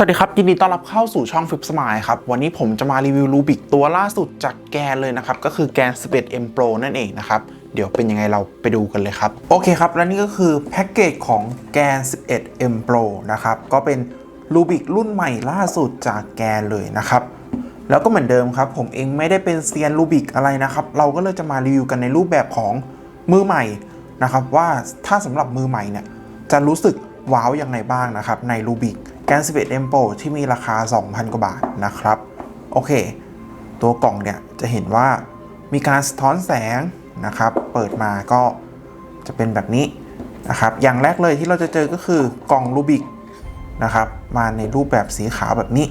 สวัสดีครับยินดีต้อนรับเข้าสู่ช่องฟิปสมายครับ วันนี้ผมจะมารีวิวรูบิกตัวล่าสุดจากแกนเลยนะครับ ก็คือแกน 11M Pro นั่นเองนะครับ เดี๋ยวเป็นยังไงเราไปดูกันเลยครับ โอเคครับ และนี่ก็คือแพ็กเกจของแกน 11M Pro นะครับ ก็เป็นรูบิกรุ่นใหม่ล่าสุดจากแกนเลยนะครับ แล้วก็เหมือนเดิมครับ ผมเองไม่ได้เป็นเซียนรูบิกอะไรนะครับ เราก็เลยจะมารีวิวกันในรูปแบบของมือใหม่นะครับว่าถ้าสำหรับมือใหม่เนี่ยจะรู้สึกว้าวยังไงบ้างนะครับในรูบิก แกน11 M Pro ที่มีราคา 2,000 กว่าบาทนะครับ โอเค ตัวกล่องเนี่ยจะเห็นว่ามีการสะท้อนแสงนะครับ เปิดมาก็จะเป็นแบบนี้นะครับ อย่างแรกเลยที่เราจะเจอก็คือกล่องรูบิกนะครับ มาในรูปแบบสีขาวแบบนี้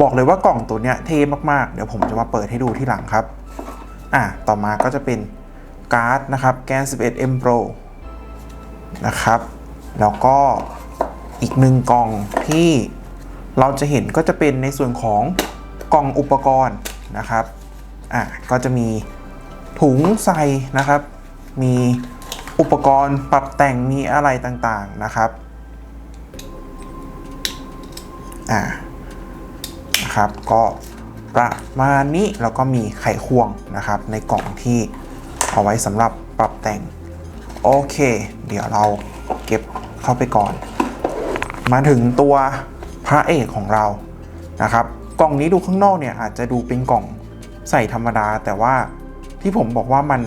บอกเลยว่ากล่องตัวเนี้ยเท่มากๆ เดี๋ยวผมจะมาเปิดให้ดูที่หลังครับ อะ ต่อมาก็จะเป็นการ์ดนะครับ แกน11 M Pro นะครับ แล้วก็ อีกหนึ่งกล่องที่เราจะเห็นก็จะเป็นในส่วนของกล่องอุปกรณ์นะครับ อะก็จะมีถุงใส่นะครับ มีอุปกรณ์ปรับแต่งมีอะไรต่างๆนะครับ อ่า นะครับ ก็ประมาณนี้แล้วก็มีไขควงนะครับ ในกล่องที่เอาไว้สำหรับปรับแต่ง โอเค เดี๋ยวเราเก็บเข้าไปก่อน มาถึงตัวพระเอกของเรานะครับ กล่องนี้ดูข้างนอกเนี่ยอาจจะดูเป็นกล่องใส่ธรรมดา แต่ว่าที่ผมบอกว่ามัน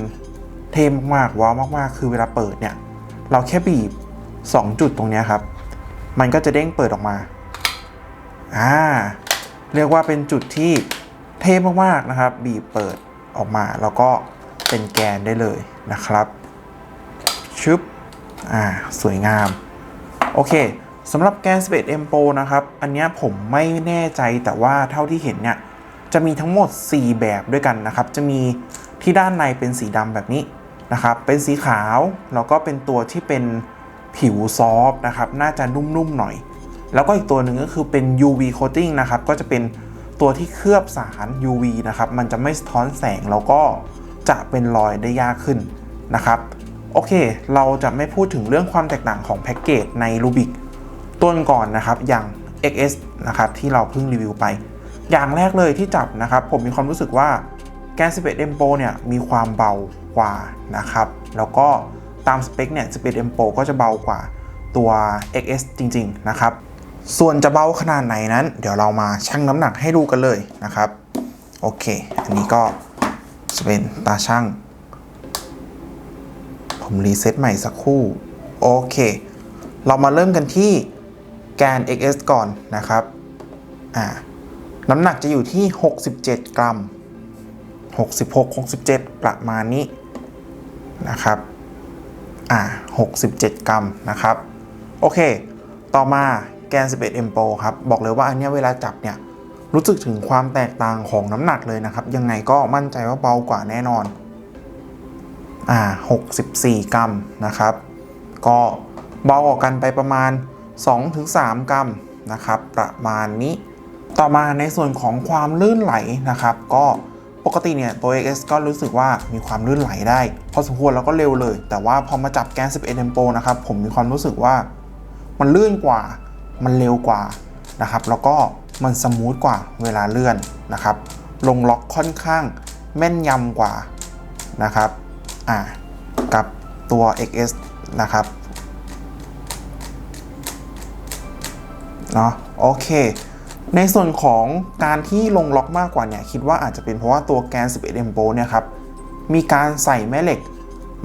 เท่มากๆว้าวมากๆ คือเวลาเปิดเนี่ย เราแค่บีบ 2 จุดตรงนี้ครับ มันก็จะเด้งเปิดออกมาอ่าเรียกว่าเป็นจุดที่เท่มากๆนะครับ บีบเปิดออกมา แล้วก็เป็นแกนได้เลยนะครับชึบอ่าสวยงาม โอเค สำหรับแกน 11M Pro นะครับ อันนี้ผมไม่แน่ใจแต่ว่าเท่าที่เห็นเนี่ย จะมีทั้งหมด 4 แบบด้วยกันนะครับ จะมีที่ด้านในเป็นสีดำแบบนี้นะครับ เป็นสีขาว แล้วก็เป็นตัวที่เป็นผิวซอฟต์นะครับ น่าจะนุ่มๆหน่อย แล้วก็อีกตัวหนึ่งก็คือเป็น UV coating นะครับ ก็จะเป็นตัวที่เคลือบสาร UV นะครับ มันจะไม่สะท้อนแสงแล้วก็จะเป็นรอยได้ยากขึ้นนะครับ โอเค เราจะไม่พูดถึงเรื่องความแตกต่างของแพ็กเกจใน Rubik ต้นก่อนนะครับอย่าง XS นะครับที่เราเพิ่งรีวิวไป อย่างแรกเลยที่จับนะครับผมมีความรู้สึกว่าแกน 11M Pro เนี่ยมีความเบากว่านะครับแล้วก็ตามสเปคเนี่ย 11M Pro ก็จะเบากว่าตัว XS จริง ๆ นะครับ ส่วนจะเบาขนาดไหนนั้น เดี๋ยวเรามาชั่งน้ำหนักให้ดูกันเลยนะครับ โอเค อันนี้ก็จะเป็นตาชั่ง ผมรีเซ็ตใหม่สักครู่ โอเค เรามาเริ่มกันที่ แกน XS ก่อนนะครับน้ำหนักจะอยู่ที่ 67 กรัม 66 67 ประมาณนี้นะครับอ่า67 กรัมนะครับ โอเค ต่อมาแกน 11M Pro ครับ บอกเลยว่าอันนี้เวลาจับเนี่ย รู้สึกถึงความแตกต่างของน้ำหนักเลยนะครับ ยังไงก็มั่นใจว่าเบากว่าแน่นอนอ่า64 กรัมนะครับ ก็เบากว่ากันไปประมาณ 2-3 กรัมนะครับ ประมาณนี้ ต่อมาในส่วนของความลื่นไหลนะครับ ก็ปกติเนี่ยตัว XS ก็รู้สึกว่ามีความลื่นไหลได้ พอสมควรแล้วก็เร็วเลย แต่ว่าพอมาจับแกน 11 Pro นะครับ ผมมีความรู้สึกว่ามันลื่นกว่า มันเร็วกว่านะครับ แล้วก็มันสมูทกว่าเวลาเลื่อนนะครับ ลงล็อกค่อนข้างแม่นยำกว่านะครับ อ่า กับตัว XS นะครับ เนาะโอเค ในส่วนของการที่ลงล็อกมากกว่าเนี่ยคิดว่าอาจจะเป็นเพราะว่าตัวแกน 11M Pro เนี่ยครับมีการใส่แม่เหล็ก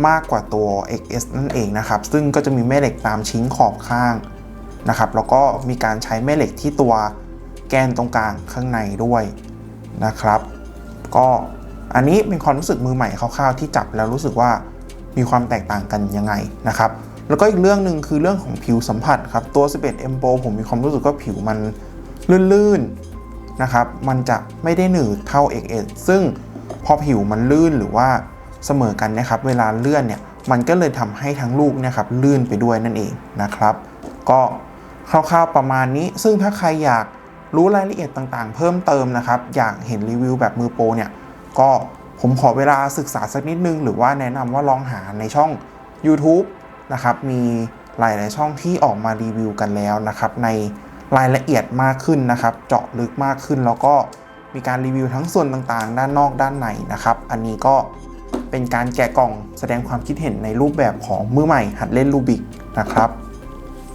มากกว่าตัว XS นั่นเองนะครับ ซึ่งก็จะมีแม่เหล็กตามชิ้นขอบข้างนะครับ แล้วก็มีการใช้แม่เหล็กที่ตัวแกนตรงกลางข้างในด้วยนะครับ ก็อันนี้เป็นความรู้สึกมือใหม่คร่าวๆที่จับแล้วรู้สึกว่ามีความแตกต่างกันยังไงนะครับ แล้วก็อีกเรื่องหนึ่งคือเรื่องของผิวสัมผัสครับ ตัว 11M Pro ผมมีความรู้สึกว่าผิวมันลื่นๆนะครับ มันจะไม่ได้หนืดเท่า XS ซึ่งพอผิวมันลื่นหรือว่าเสมอกันนะครับ เวลาเลื่อนเนี่ย มันก็เลยทำให้ทั้งลูกเนี่ยครับลื่นไปด้วยนั่นเองนะครับ ก็คร่าวๆประมาณนี้ ซึ่งถ้าใครอยากรู้รายละเอียดต่างๆ เพิ่มเติมนะครับ อยากเห็นรีวิวแบบมือโปรเนี่ย ก็ผมขอเวลาศึกษาสักนิดนึง หรือว่าแนะนำว่าลองหาในช่อง YouTube นะครับมีหลาย ๆ ช่องที่ออกมารีวิวกันแล้วนะครับในรายละเอียดมากขึ้นนะครับ เจาะลึกมากขึ้น แล้วก็มีการรีวิวทั้งส่วนต่างๆ ด้านนอกด้านในนะครับ อันนี้ก็เป็นการแกะกล่องแสดงความคิดเห็นในรูปแบบของมือใหม่หัดเล่นรูบิกนะครับ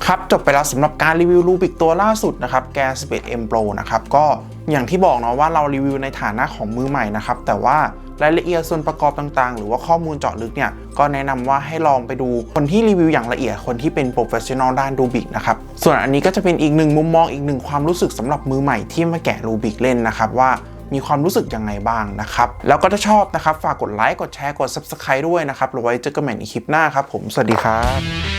ครับจบไปแล้วสำหรับการรีวิวรูบิกตัวล่าสุดนะครับแก 11M Pro นะครับก็อย่างที่บอกเนาะว่าเรารีวิวในฐานะของมือใหม่นะครับแต่ว่ารายละเอียดส่วนประกอบต่างๆ หรือว่าข้อมูลเจาะลึกเนี่ยก็แนะนำว่าให้ลองไปดูคนที่รีวิวอย่างละเอียดคนที่เป็นโปรเฟชชั่นอลด้านรูบิกนะครับส่วนอันนี้ก็จะเป็นอีกหนึ่งมุมมองอีกหนึ่งความรู้สึกสำหรับมือใหม่ที่มาแกะรูบิกเล่นนะครับว่ามีความรู้สึกยังไงบ้างนะครับ แล้วก็ถ้าชอบนะครับ ฝากกดไลค์กดแชร์กด Subscribe ด้วยนะครับแล้วไว้เจอกันใหม่ในคลิปหน้าครับผมสวัสดีครับ